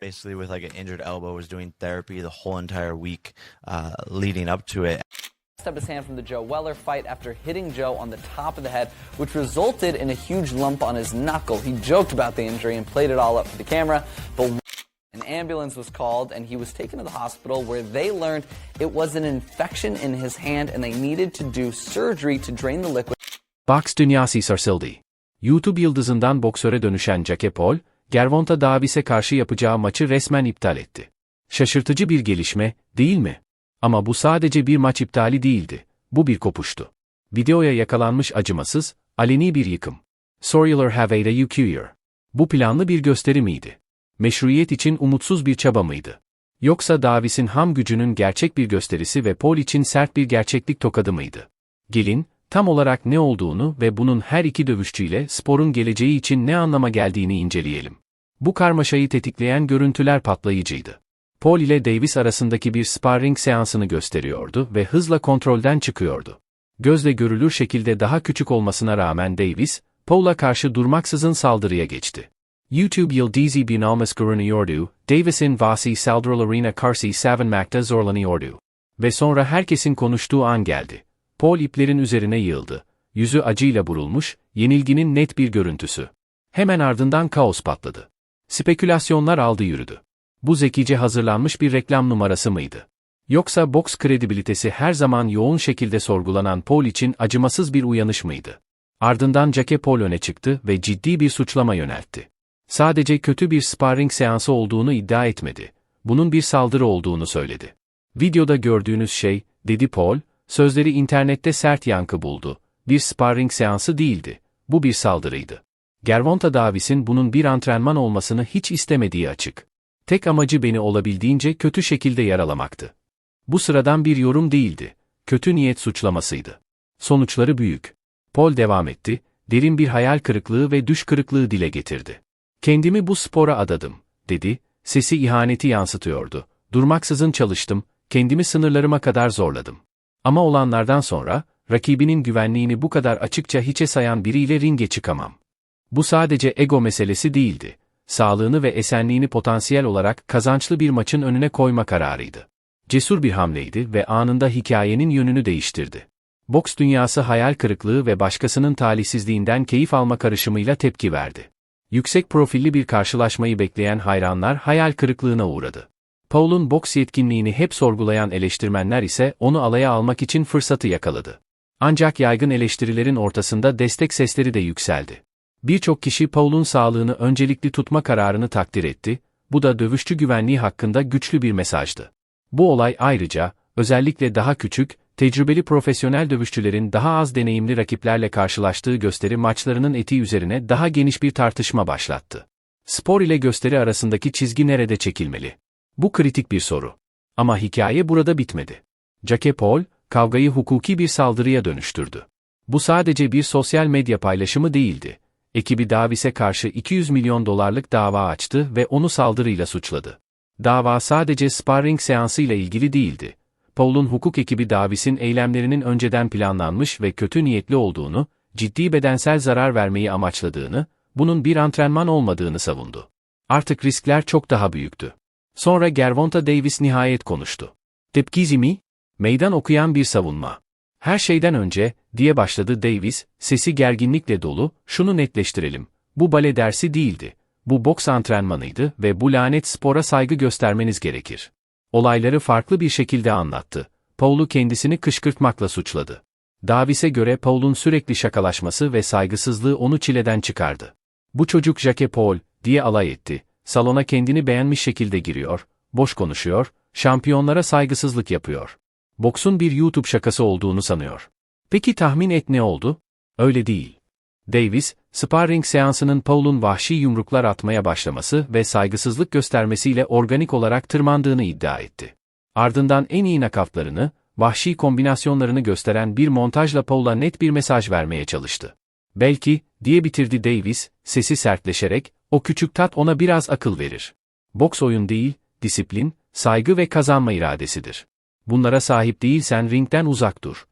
basically with like an injured elbow was doing therapy the whole entire week uh, leading up to it Up his hand from the Joe Weller fight after hitting Joe on the top of the head, which resulted in a huge lump on his knuckle. He joked about the injury and played it all up for the camera, but an ambulance was called and he was taken to the hospital where they learned it was an infection in his hand and they needed to do surgery to drain the liquid. Box dünyası sarsıldı. YouTube yıldızından boksöre dönüşen Jake Paul, Gervonta Davis'e karşı yapacağı maçı resmen iptal etti. Şaşırtıcı bir gelişme, değil mi? Ama bu sadece bir maç iptali değildi. Bu bir kopuştu. Videoya yakalanmış acımasız, aleni bir yıkım. Sorriler have a UQ'yer. Bu planlı bir gösteri miydi? Meşruiyet için umutsuz bir çaba mıydı? Yoksa Davis'in ham gücünün gerçek bir gösterisi ve Paul için sert bir gerçeklik tokadı mıydı? Gelin, tam olarak ne olduğunu ve bunun her iki dövüşçüyle sporun geleceği için ne anlama geldiğini inceleyelim. Bu karmaşayı tetikleyen görüntüler patlayıcıydı. Paul ile Davis arasındaki bir sparring seansını gösteriyordu ve hızla kontrolden çıkıyordu. Gözle görülür şekilde daha küçük olmasına rağmen Davis, Paul'a karşı durmaksızın saldırıya geçti. YouTube yıldızı binalmas görünüyordu, Davis'in vasi saldırılarına karşı savunmakta zorlanıyordu. Ve sonra herkesin konuştuğu an geldi. Paul iplerin üzerine yığıldı. Yüzü acıyla burulmuş, yenilginin net bir görüntüsü. Hemen ardından kaos patladı. Spekülasyonlar aldı yürüdü. Bu zekice hazırlanmış bir reklam numarası mıydı? Yoksa boks kredibilitesi her zaman yoğun şekilde sorgulanan Paul için acımasız bir uyanış mıydı? Ardından Jake Paul öne çıktı ve ciddi bir suçlama yöneltti. Sadece kötü bir sparring seansı olduğunu iddia etmedi. Bunun bir saldırı olduğunu söyledi. Videoda gördüğünüz şey, dedi Paul, sözleri internette sert yankı buldu. Bir sparring seansı değildi. Bu bir saldırıydı. Gervonta Davis'in bunun bir antrenman olmasını hiç istemediği açık. Tek amacı beni olabildiğince kötü şekilde yaralamaktı. Bu sıradan bir yorum değildi. Kötü niyet suçlamasıydı. Sonuçları büyük. Paul devam etti, derin bir hayal kırıklığı ve düş kırıklığı dile getirdi. Kendimi bu spora adadım, dedi, sesi ihaneti yansıtıyordu. Durmaksızın çalıştım, kendimi sınırlarıma kadar zorladım. Ama olanlardan sonra, rakibinin güvenliğini bu kadar açıkça hiçe sayan biriyle ringe çıkamam. Bu sadece ego meselesi değildi. Sağlığını ve esenliğini potansiyel olarak kazançlı bir maçın önüne koyma kararıydı. Cesur bir hamleydi ve anında hikayenin yönünü değiştirdi. Boks dünyası hayal kırıklığı ve başkasının talihsizliğinden keyif alma karışımıyla tepki verdi. Yüksek profilli bir karşılaşmayı bekleyen hayranlar hayal kırıklığına uğradı. Paul'un boks yetkinliğini hep sorgulayan eleştirmenler ise onu alaya almak için fırsatı yakaladı. Ancak yaygın eleştirilerin ortasında destek sesleri de yükseldi. Birçok kişi Paul'un sağlığını öncelikli tutma kararını takdir etti, bu da dövüşçü güvenliği hakkında güçlü bir mesajdı. Bu olay ayrıca, özellikle daha küçük, tecrübeli profesyonel dövüşçülerin daha az deneyimli rakiplerle karşılaştığı gösteri maçlarının eti üzerine daha geniş bir tartışma başlattı. Spor ile gösteri arasındaki çizgi nerede çekilmeli? Bu kritik bir soru. Ama hikaye burada bitmedi. Jake Paul, kavgayı hukuki bir saldırıya dönüştürdü. Bu sadece bir sosyal medya paylaşımı değildi. Ekibi Davis'e karşı 200 milyon dolarlık dava açtı ve onu saldırıyla suçladı. Dava sadece sparring seansı ile ilgili değildi. Paul'un hukuk ekibi Davis'in eylemlerinin önceden planlanmış ve kötü niyetli olduğunu, ciddi bedensel zarar vermeyi amaçladığını, bunun bir antrenman olmadığını savundu. Artık riskler çok daha büyüktü. Sonra Gervonta Davis nihayet konuştu. Tepkizi mi? Meydan okuyan bir savunma. Her şeyden önce, diye başladı Davis, sesi gerginlikle dolu, şunu netleştirelim. Bu bale dersi değildi. Bu boks antrenmanıydı ve bu lanet spora saygı göstermeniz gerekir. Olayları farklı bir şekilde anlattı. Paul'u kendisini kışkırtmakla suçladı. Davis'e göre Paul'un sürekli şakalaşması ve saygısızlığı onu çileden çıkardı. Bu çocuk Jake Paul, diye alay etti. Salona kendini beğenmiş şekilde giriyor, boş konuşuyor, şampiyonlara saygısızlık yapıyor. Boksun bir YouTube şakası olduğunu sanıyor. Peki tahmin et ne oldu? Öyle değil. Davis, sparring seansının Paul'un vahşi yumruklar atmaya başlaması ve saygısızlık göstermesiyle organik olarak tırmandığını iddia etti. Ardından en iyi nakavtlarını, vahşi kombinasyonlarını gösteren bir montajla Paul'a net bir mesaj vermeye çalıştı. Belki, diye bitirdi Davis, sesi sertleşerek, o küçük tat ona biraz akıl verir. Boks oyun değil, disiplin, saygı ve kazanma iradesidir. Bunlara sahip değilsen ringden uzak dur.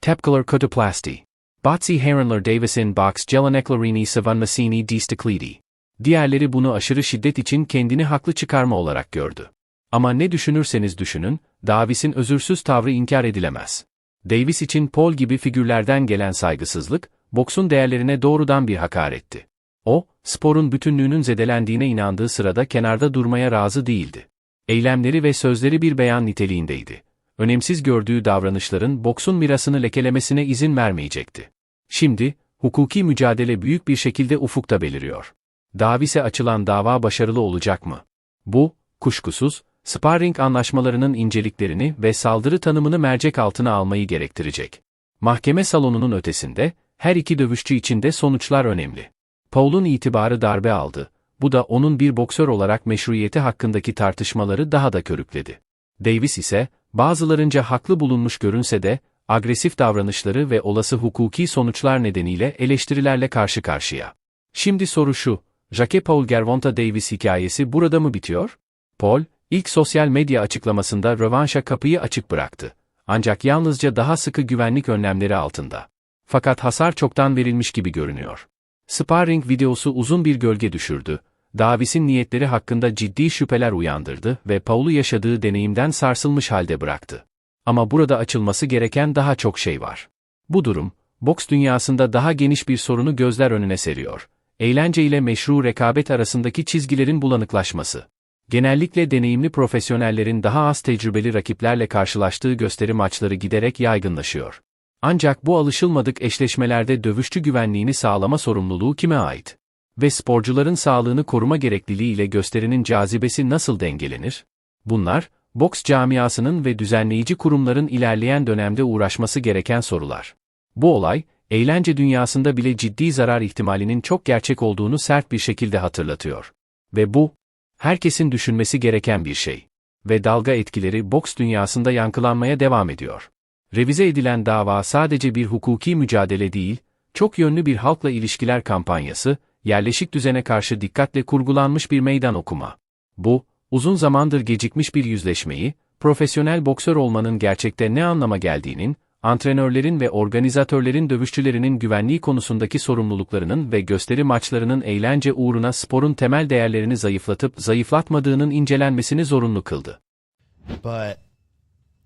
Tepkiler Kotoplasti. Botsi Heronlar Davisin Box Jeleneklerini Savunmasini Distiklidi. Diğerleri bunu aşırı şiddet için kendini haklı çıkarma olarak gördü. Ama ne düşünürseniz düşünün, Davis'in özürsüz tavrı inkar edilemez. Davis için Paul gibi figürlerden gelen saygısızlık, boksun değerlerine doğrudan bir hakaretti. O, sporun bütünlüğünün zedelendiğine inandığı sırada kenarda durmaya razı değildi. Eylemleri ve sözleri bir beyan niteliğindeydi. Önemsiz gördüğü davranışların boksun mirasını lekelemesine izin vermeyecekti. Şimdi, hukuki mücadele büyük bir şekilde ufukta beliriyor. Davis'e açılan dava başarılı olacak mı? Bu, kuşkusuz, sparring anlaşmalarının inceliklerini ve saldırı tanımını mercek altına almayı gerektirecek. Mahkeme salonunun ötesinde, her iki dövüşçü için de sonuçlar önemli. Paul'un itibarı darbe aldı. Bu da onun bir boksör olarak meşruiyeti hakkındaki tartışmaları daha da körükledi. Davis ise, bazılarınca haklı bulunmuş görünse de, agresif davranışları ve olası hukuki sonuçlar nedeniyle eleştirilerle karşı karşıya. Şimdi soru şu, Jacques Paul Gervonta Davis hikayesi burada mı bitiyor? Paul, ilk sosyal medya açıklamasında rövanşa kapıyı açık bıraktı. Ancak yalnızca daha sıkı güvenlik önlemleri altında. Fakat hasar çoktan verilmiş gibi görünüyor. Sparring videosu uzun bir gölge düşürdü. Davis'in niyetleri hakkında ciddi şüpheler uyandırdı ve Paul'u yaşadığı deneyimden sarsılmış halde bıraktı. Ama burada açılması gereken daha çok şey var. Bu durum, boks dünyasında daha geniş bir sorunu gözler önüne seriyor. Eğlence ile meşru rekabet arasındaki çizgilerin bulanıklaşması. Genellikle deneyimli profesyonellerin daha az tecrübeli rakiplerle karşılaştığı gösteri maçları giderek yaygınlaşıyor. Ancak bu alışılmadık eşleşmelerde dövüşçü güvenliğini sağlama sorumluluğu kime ait? Ve sporcuların sağlığını koruma gerekliliği ile gösterinin cazibesi nasıl dengelenir? Bunlar, boks camiasının ve düzenleyici kurumların ilerleyen dönemde uğraşması gereken sorular. Bu olay, eğlence dünyasında bile ciddi zarar ihtimalinin çok gerçek olduğunu sert bir şekilde hatırlatıyor. Ve bu, herkesin düşünmesi gereken bir şey. Ve dalga etkileri boks dünyasında yankılanmaya devam ediyor. Revize edilen dava sadece bir hukuki mücadele değil, çok yönlü bir halkla ilişkiler kampanyası, yerleşik düzene karşı dikkatle kurgulanmış bir meydan okuma. Bu, uzun zamandır gecikmiş bir yüzleşmeyi, profesyonel boksör olmanın gerçekte ne anlama geldiğinin, antrenörlerin ve organizatörlerin dövüşçülerinin güvenliği konusundaki sorumluluklarının ve gösteri maçlarının eğlence uğruna sporun temel değerlerini zayıflatıp zayıflatmadığının incelenmesini zorunlu kıldı. but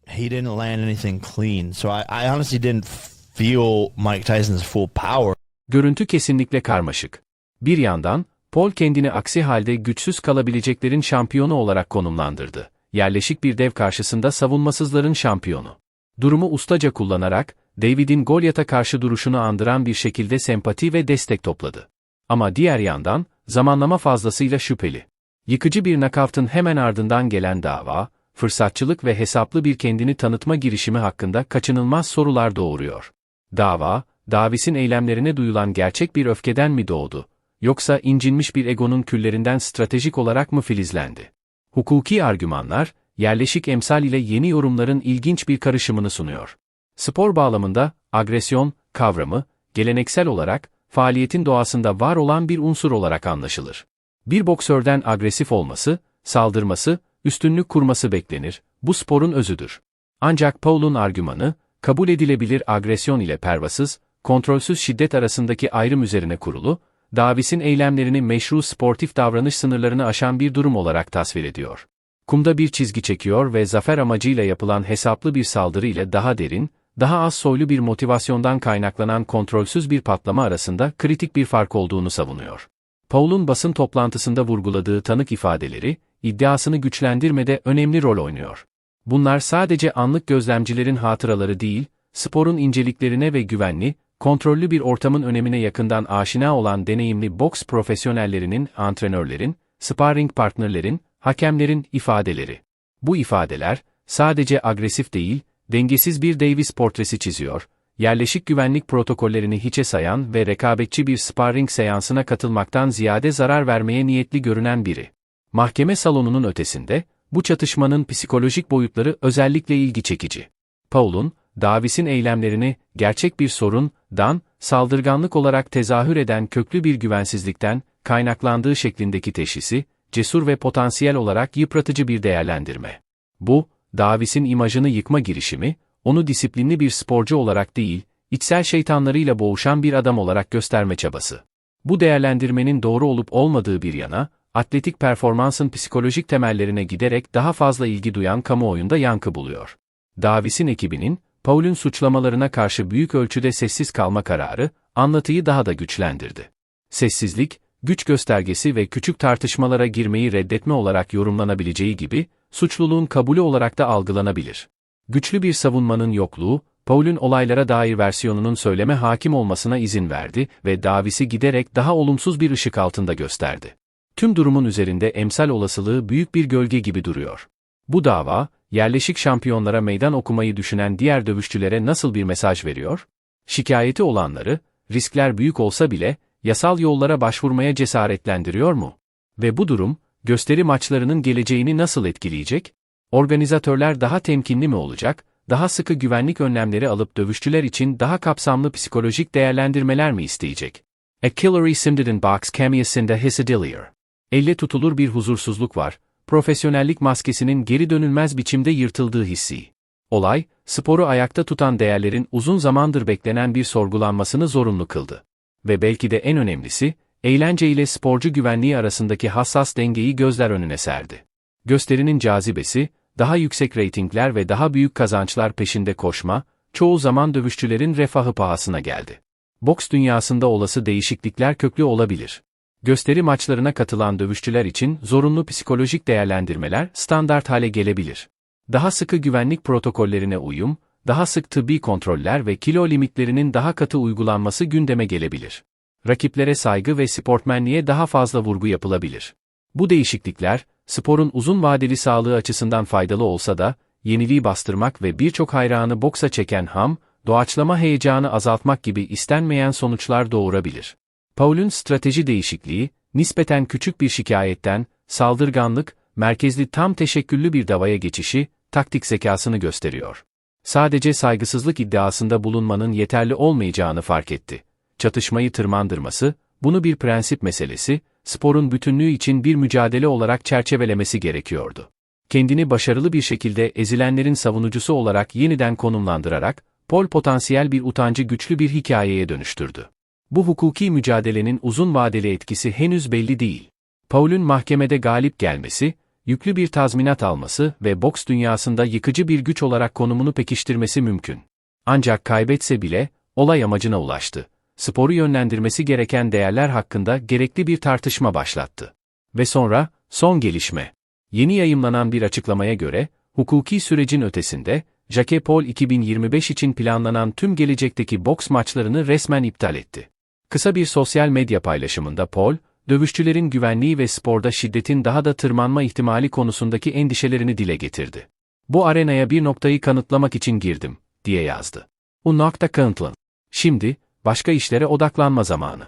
he didn't land anything clean. So I, I honestly didn't feel Mike Tyson's full power. Görüntü kesinlikle karmaşık. Bir yandan, Paul kendini aksi halde güçsüz kalabileceklerin şampiyonu olarak konumlandırdı. Yerleşik bir dev karşısında savunmasızların şampiyonu. Durumu ustaca kullanarak, David'in Goliath'a karşı duruşunu andıran bir şekilde sempati ve destek topladı. Ama diğer yandan, zamanlama fazlasıyla şüpheli. Yıkıcı bir nakavtın hemen ardından gelen dava, fırsatçılık ve hesaplı bir kendini tanıtma girişimi hakkında kaçınılmaz sorular doğuruyor. Dava, Davis'in eylemlerine duyulan gerçek bir öfkeden mi doğdu, yoksa incinmiş bir egonun küllerinden stratejik olarak mı filizlendi? Hukuki argümanlar, yerleşik emsal ile yeni yorumların ilginç bir karışımını sunuyor. Spor bağlamında, agresyon, kavramı, geleneksel olarak, faaliyetin doğasında var olan bir unsur olarak anlaşılır. Bir boksörden agresif olması, saldırması, üstünlük kurması beklenir, bu sporun özüdür. Ancak Paul'un argümanı, kabul edilebilir agresyon ile pervasız, kontrolsüz şiddet arasındaki ayrım üzerine kurulu, Davis'in eylemlerini meşru sportif davranış sınırlarını aşan bir durum olarak tasvir ediyor. Kumda bir çizgi çekiyor ve zafer amacıyla yapılan hesaplı bir saldırı ile daha derin, daha az soylu bir motivasyondan kaynaklanan kontrolsüz bir patlama arasında kritik bir fark olduğunu savunuyor. Paul'un basın toplantısında vurguladığı tanık ifadeleri, iddiasını güçlendirmede önemli rol oynuyor. Bunlar sadece anlık gözlemcilerin hatıraları değil, sporun inceliklerine ve güvenli, kontrollü bir ortamın önemine yakından aşina olan deneyimli boks profesyonellerinin, antrenörlerin, sparring partnerlerin, hakemlerin ifadeleri. Bu ifadeler, sadece agresif değil, dengesiz bir Davis portresi çiziyor, yerleşik güvenlik protokollerini hiçe sayan ve rekabetçi bir sparring seansına katılmaktan ziyade zarar vermeye niyetli görünen biri. Mahkeme salonunun ötesinde, bu çatışmanın psikolojik boyutları özellikle ilgi çekici. Paul'un, Davis'in eylemlerini, gerçek bir sorun, dan, saldırganlık olarak tezahür eden köklü bir güvensizlikten, kaynaklandığı şeklindeki teşhisi, cesur ve potansiyel olarak yıpratıcı bir değerlendirme. Bu, Davis'in imajını yıkma girişimi, onu disiplinli bir sporcu olarak değil, içsel şeytanlarıyla boğuşan bir adam olarak gösterme çabası. Bu değerlendirmenin doğru olup olmadığı bir yana, atletik performansın psikolojik temellerine giderek daha fazla ilgi duyan kamuoyunda yankı buluyor. Davis'in ekibinin, Paul'ün suçlamalarına karşı büyük ölçüde sessiz kalma kararı, anlatıyı daha da güçlendirdi. Sessizlik, güç göstergesi ve küçük tartışmalara girmeyi reddetme olarak yorumlanabileceği gibi, suçluluğun kabulü olarak da algılanabilir. Güçlü bir savunmanın yokluğu, Paul'ün olaylara dair versiyonunun söyleme hakim olmasına izin verdi ve Davis'i giderek daha olumsuz bir ışık altında gösterdi. Tüm durumun üzerinde emsal olasılığı büyük bir gölge gibi duruyor. Bu dava, yerleşik şampiyonlara meydan okumayı düşünen diğer dövüşçülere nasıl bir mesaj veriyor? Şikayeti olanları, riskler büyük olsa bile, yasal yollara başvurmaya cesaretlendiriyor mu? Ve bu durum, gösteri maçlarının geleceğini nasıl etkileyecek? Organizatörler daha temkinli mi olacak, daha sıkı güvenlik önlemleri alıp dövüşçüler için daha kapsamlı psikolojik değerlendirmeler mi isteyecek? A Killary Simdidin Box Cameasında Hissediliyor. Elle tutulur bir huzursuzluk var, profesyonellik maskesinin geri dönülmez biçimde yırtıldığı hissi. Olay, sporu ayakta tutan değerlerin uzun zamandır beklenen bir sorgulanmasını zorunlu kıldı. Ve belki de en önemlisi, eğlence ile sporcu güvenliği arasındaki hassas dengeyi gözler önüne serdi. Gösterinin cazibesi, daha yüksek reytingler ve daha büyük kazançlar peşinde koşma, çoğu zaman dövüşçülerin refahı pahasına geldi. Boks dünyasında olası değişiklikler köklü olabilir. Gösteri maçlarına katılan dövüşçüler için zorunlu psikolojik değerlendirmeler standart hale gelebilir. Daha sıkı güvenlik protokollerine uyum, daha sık tıbbi kontroller ve kilo limitlerinin daha katı uygulanması gündeme gelebilir. Rakiplere saygı ve sportmenliğe daha fazla vurgu yapılabilir. Bu değişiklikler, sporun uzun vadeli sağlığı açısından faydalı olsa da, yeniliği bastırmak ve birçok hayranı boksa çeken ham, doğaçlama heyecanı azaltmak gibi istenmeyen sonuçlar doğurabilir. Paul'ün strateji değişikliği, nispeten küçük bir şikayetten, saldırganlık, merkezli tam teşekküllü bir davaya geçişi, taktik zekasını gösteriyor. Sadece saygısızlık iddiasında bulunmanın yeterli olmayacağını fark etti. Çatışmayı tırmandırması, bunu bir prensip meselesi, sporun bütünlüğü için bir mücadele olarak çerçevelemesi gerekiyordu. Kendini başarılı bir şekilde ezilenlerin savunucusu olarak yeniden konumlandırarak, Paul potansiyel bir utancı güçlü bir hikayeye dönüştürdü. Bu hukuki mücadelenin uzun vadeli etkisi henüz belli değil. Paul'ün mahkemede galip gelmesi, yüklü bir tazminat alması ve boks dünyasında yıkıcı bir güç olarak konumunu pekiştirmesi mümkün. Ancak kaybetse bile, olay amacına ulaştı. Sporu yönlendirmesi gereken değerler hakkında gerekli bir tartışma başlattı. Ve sonra, son gelişme. Yeni yayımlanan bir açıklamaya göre, hukuki sürecin ötesinde, Jackie Paul 2025 için planlanan tüm gelecekteki boks maçlarını resmen iptal etti. Kısa bir sosyal medya paylaşımında Paul, dövüşçülerin güvenliği ve sporda şiddetin daha da tırmanma ihtimali konusundaki endişelerini dile getirdi. Bu arenaya bir noktayı kanıtlamak için girdim, diye yazdı. Bu nokta kanıtlan. Şimdi, başka işlere odaklanma zamanı.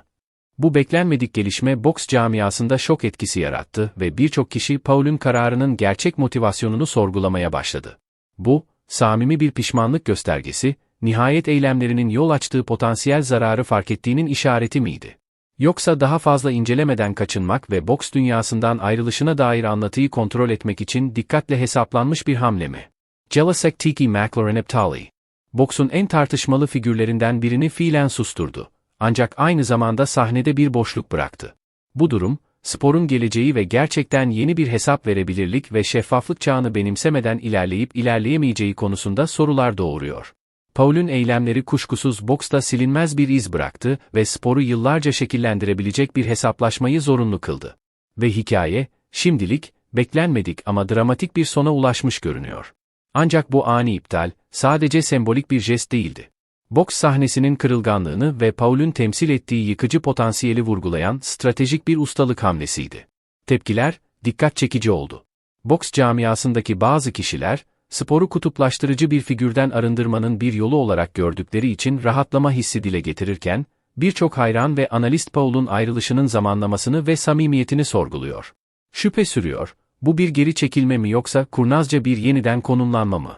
Bu beklenmedik gelişme boks camiasında şok etkisi yarattı ve birçok kişi Paul'ün kararının gerçek motivasyonunu sorgulamaya başladı. Bu, samimi bir pişmanlık göstergesi, nihayet eylemlerinin yol açtığı potansiyel zararı fark ettiğinin işareti miydi? Yoksa daha fazla incelemeden kaçınmak ve boks dünyasından ayrılışına dair anlatıyı kontrol etmek için dikkatle hesaplanmış bir hamle mi? Jelasek Tiki McLaren Eptali Boksun en tartışmalı figürlerinden birini fiilen susturdu. Ancak aynı zamanda sahnede bir boşluk bıraktı. Bu durum, sporun geleceği ve gerçekten yeni bir hesap verebilirlik ve şeffaflık çağını benimsemeden ilerleyip ilerleyemeyeceği konusunda sorular doğuruyor. Paul'ün eylemleri kuşkusuz boksta silinmez bir iz bıraktı ve sporu yıllarca şekillendirebilecek bir hesaplaşmayı zorunlu kıldı. Ve hikaye, şimdilik, beklenmedik ama dramatik bir sona ulaşmış görünüyor. Ancak bu ani iptal, sadece sembolik bir jest değildi. Boks sahnesinin kırılganlığını ve Paul'ün temsil ettiği yıkıcı potansiyeli vurgulayan stratejik bir ustalık hamlesiydi. Tepkiler, dikkat çekici oldu. Boks camiasındaki bazı kişiler, sporu kutuplaştırıcı bir figürden arındırmanın bir yolu olarak gördükleri için rahatlama hissi dile getirirken, birçok hayran ve analist Paul'un ayrılışının zamanlamasını ve samimiyetini sorguluyor. Şüphe sürüyor, bu bir geri çekilme mi yoksa kurnazca bir yeniden konumlanma mı?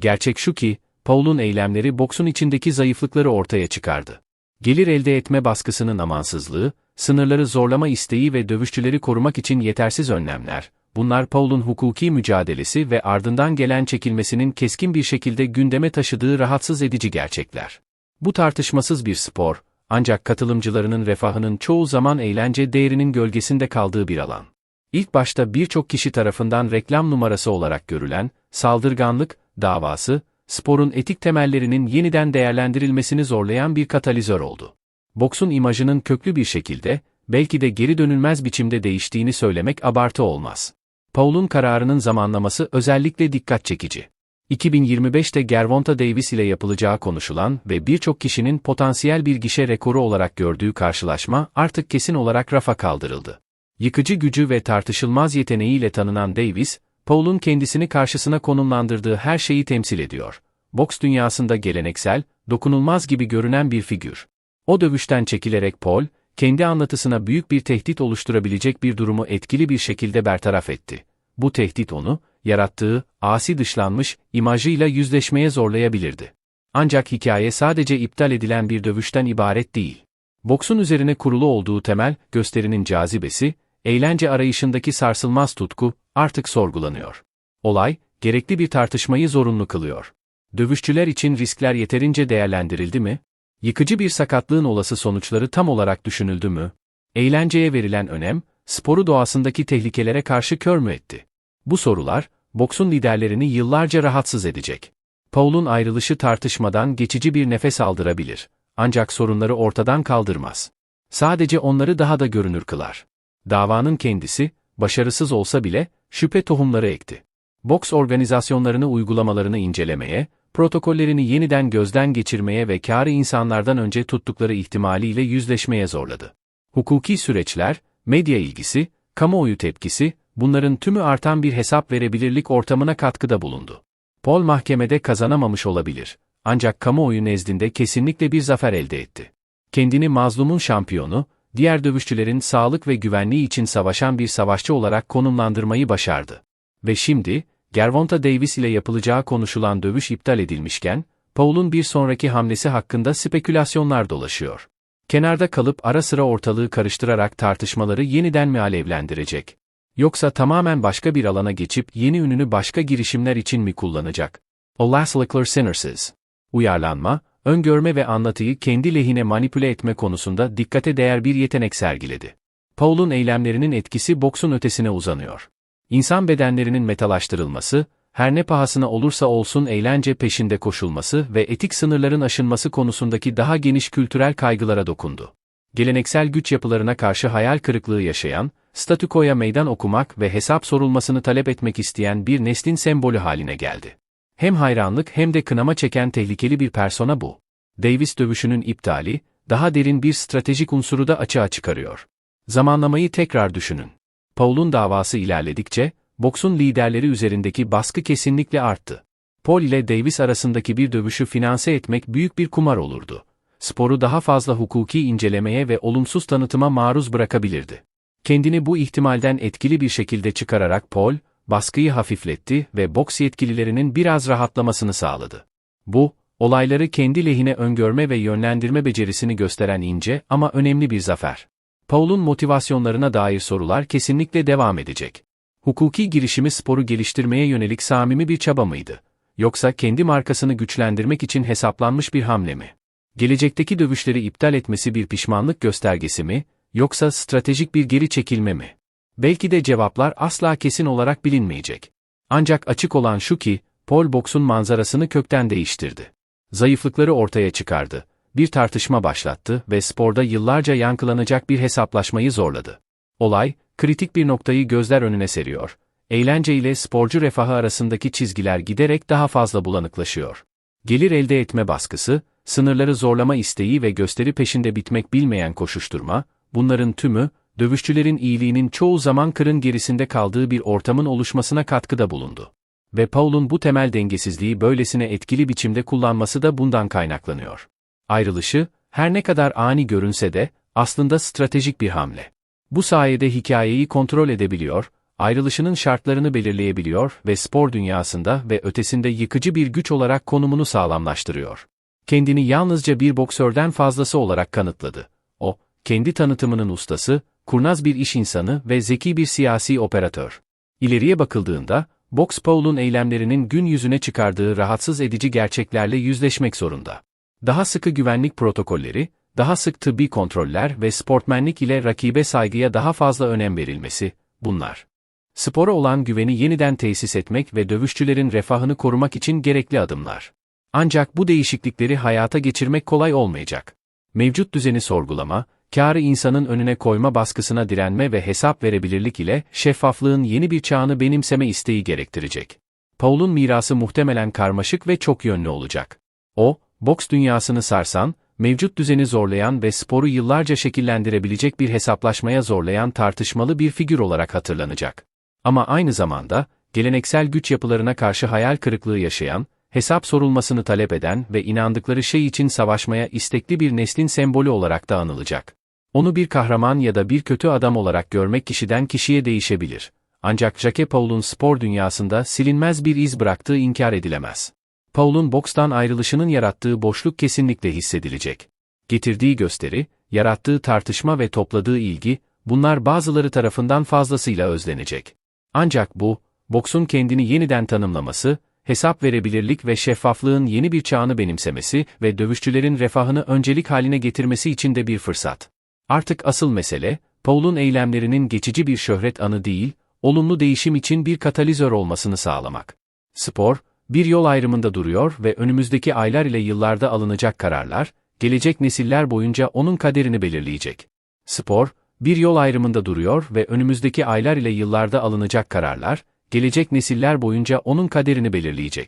Gerçek şu ki, Paul'un eylemleri boksun içindeki zayıflıkları ortaya çıkardı. Gelir elde etme baskısının amansızlığı, sınırları zorlama isteği ve dövüşçüleri korumak için yetersiz önlemler, bunlar Paul'un hukuki mücadelesi ve ardından gelen çekilmesinin keskin bir şekilde gündeme taşıdığı rahatsız edici gerçekler. Bu tartışmasız bir spor, ancak katılımcılarının refahının çoğu zaman eğlence değerinin gölgesinde kaldığı bir alan. İlk başta birçok kişi tarafından reklam numarası olarak görülen, saldırganlık, davası, sporun etik temellerinin yeniden değerlendirilmesini zorlayan bir katalizör oldu. Boksun imajının köklü bir şekilde, belki de geri dönülmez biçimde değiştiğini söylemek abartı olmaz. Paul'un kararının zamanlaması özellikle dikkat çekici. 2025'te Gervonta Davis ile yapılacağı konuşulan ve birçok kişinin potansiyel bir gişe rekoru olarak gördüğü karşılaşma artık kesin olarak rafa kaldırıldı. Yıkıcı gücü ve tartışılmaz yeteneğiyle tanınan Davis, Paul'un kendisini karşısına konumlandırdığı her şeyi temsil ediyor. Boks dünyasında geleneksel, dokunulmaz gibi görünen bir figür. O dövüşten çekilerek Paul, kendi anlatısına büyük bir tehdit oluşturabilecek bir durumu etkili bir şekilde bertaraf etti. Bu tehdit onu, yarattığı, asi dışlanmış, imajıyla yüzleşmeye zorlayabilirdi. Ancak hikaye sadece iptal edilen bir dövüşten ibaret değil. Boksun üzerine kurulu olduğu temel, gösterinin cazibesi, eğlence arayışındaki sarsılmaz tutku, artık sorgulanıyor. Olay, gerekli bir tartışmayı zorunlu kılıyor. Dövüşçüler için riskler yeterince değerlendirildi mi? Yıkıcı bir sakatlığın olası sonuçları tam olarak düşünüldü mü? Eğlenceye verilen önem, sporu doğasındaki tehlikelere karşı kör mü etti? Bu sorular, boksun liderlerini yıllarca rahatsız edecek. Paul'un ayrılışı tartışmadan geçici bir nefes aldırabilir. Ancak sorunları ortadan kaldırmaz. Sadece onları daha da görünür kılar. Davanın kendisi, başarısız olsa bile, şüphe tohumları ekti. Boks organizasyonlarını uygulamalarını incelemeye, protokollerini yeniden gözden geçirmeye ve kârı insanlardan önce tuttukları ihtimaliyle yüzleşmeye zorladı. Hukuki süreçler, medya ilgisi, kamuoyu tepkisi, bunların tümü artan bir hesap verebilirlik ortamına katkıda bulundu. Paul mahkemede kazanamamış olabilir, ancak kamuoyu nezdinde kesinlikle bir zafer elde etti. Kendini mazlumun şampiyonu, diğer dövüşçülerin sağlık ve güvenliği için savaşan bir savaşçı olarak konumlandırmayı başardı. Ve şimdi, Gervonta Davis ile yapılacağı konuşulan dövüş iptal edilmişken, Paul'un bir sonraki hamlesi hakkında spekülasyonlar dolaşıyor. Kenarda kalıp ara sıra ortalığı karıştırarak tartışmaları yeniden mi alevlendirecek? Yoksa tamamen başka bir alana geçip yeni ününü başka girişimler için mi kullanacak? Olasılıklar sınırsız. Uyarlanma, öngörme ve anlatıyı kendi lehine manipüle etme konusunda dikkate değer bir yetenek sergiledi. Paul'un eylemlerinin etkisi boksun ötesine uzanıyor. İnsan bedenlerinin metalaştırılması, her ne pahasına olursa olsun eğlence peşinde koşulması ve etik sınırların aşınması konusundaki daha geniş kültürel kaygılara dokundu. Geleneksel güç yapılarına karşı hayal kırıklığı yaşayan, statükoya meydan okumak ve hesap sorulmasını talep etmek isteyen bir neslin sembolü haline geldi. Hem hayranlık hem de kınama çeken tehlikeli bir persona bu. Davis dövüşünün iptali, daha derin bir stratejik unsuru da açığa çıkarıyor. Zamanlamayı tekrar düşünün. Paul'un davası ilerledikçe, boksun liderleri üzerindeki baskı kesinlikle arttı. Paul ile Davis arasındaki bir dövüşü finanse etmek büyük bir kumar olurdu. Sporu daha fazla hukuki incelemeye ve olumsuz tanıtıma maruz bırakabilirdi. Kendini bu ihtimalden etkili bir şekilde çıkararak Paul, baskıyı hafifletti ve boks yetkililerinin biraz rahatlamasını sağladı. Bu, olayları kendi lehine öngörme ve yönlendirme becerisini gösteren ince ama önemli bir zafer. Paul'un motivasyonlarına dair sorular kesinlikle devam edecek. Hukuki girişimi sporu geliştirmeye yönelik samimi bir çaba mıydı? Yoksa kendi markasını güçlendirmek için hesaplanmış bir hamle mi? Gelecekteki dövüşleri iptal etmesi bir pişmanlık göstergesi mi, yoksa stratejik bir geri çekilme mi? Belki de cevaplar asla kesin olarak bilinmeyecek. Ancak açık olan şu ki, Paul boksun manzarasını kökten değiştirdi. Zayıflıkları ortaya çıkardı bir tartışma başlattı ve sporda yıllarca yankılanacak bir hesaplaşmayı zorladı. Olay, kritik bir noktayı gözler önüne seriyor. Eğlence ile sporcu refahı arasındaki çizgiler giderek daha fazla bulanıklaşıyor. Gelir elde etme baskısı, sınırları zorlama isteği ve gösteri peşinde bitmek bilmeyen koşuşturma, bunların tümü, dövüşçülerin iyiliğinin çoğu zaman kırın gerisinde kaldığı bir ortamın oluşmasına katkıda bulundu. Ve Paul'un bu temel dengesizliği böylesine etkili biçimde kullanması da bundan kaynaklanıyor. Ayrılışı, her ne kadar ani görünse de, aslında stratejik bir hamle. Bu sayede hikayeyi kontrol edebiliyor, ayrılışının şartlarını belirleyebiliyor ve spor dünyasında ve ötesinde yıkıcı bir güç olarak konumunu sağlamlaştırıyor. Kendini yalnızca bir boksörden fazlası olarak kanıtladı. O, kendi tanıtımının ustası, kurnaz bir iş insanı ve zeki bir siyasi operatör. İleriye bakıldığında, Box Paul'un eylemlerinin gün yüzüne çıkardığı rahatsız edici gerçeklerle yüzleşmek zorunda. Daha sıkı güvenlik protokolleri, daha sık tıbbi kontroller ve sportmenlik ile rakibe saygıya daha fazla önem verilmesi, bunlar. Spora olan güveni yeniden tesis etmek ve dövüşçülerin refahını korumak için gerekli adımlar. Ancak bu değişiklikleri hayata geçirmek kolay olmayacak. Mevcut düzeni sorgulama, kârı insanın önüne koyma baskısına direnme ve hesap verebilirlik ile şeffaflığın yeni bir çağını benimseme isteği gerektirecek. Paul'un mirası muhtemelen karmaşık ve çok yönlü olacak. O, boks dünyasını sarsan, mevcut düzeni zorlayan ve sporu yıllarca şekillendirebilecek bir hesaplaşmaya zorlayan tartışmalı bir figür olarak hatırlanacak. Ama aynı zamanda, geleneksel güç yapılarına karşı hayal kırıklığı yaşayan, hesap sorulmasını talep eden ve inandıkları şey için savaşmaya istekli bir neslin sembolü olarak da anılacak. Onu bir kahraman ya da bir kötü adam olarak görmek kişiden kişiye değişebilir. Ancak Jackie Paul'un spor dünyasında silinmez bir iz bıraktığı inkar edilemez. Paul'un bokstan ayrılışının yarattığı boşluk kesinlikle hissedilecek. Getirdiği gösteri, yarattığı tartışma ve topladığı ilgi, bunlar bazıları tarafından fazlasıyla özlenecek. Ancak bu, boksun kendini yeniden tanımlaması, hesap verebilirlik ve şeffaflığın yeni bir çağını benimsemesi ve dövüşçülerin refahını öncelik haline getirmesi için de bir fırsat. Artık asıl mesele, Paul'un eylemlerinin geçici bir şöhret anı değil, olumlu değişim için bir katalizör olmasını sağlamak. Spor, bir yol ayrımında duruyor ve önümüzdeki aylar ile yıllarda alınacak kararlar, gelecek nesiller boyunca onun kaderini belirleyecek. Spor, bir yol ayrımında duruyor ve önümüzdeki aylar ile yıllarda alınacak kararlar, gelecek nesiller boyunca onun kaderini belirleyecek.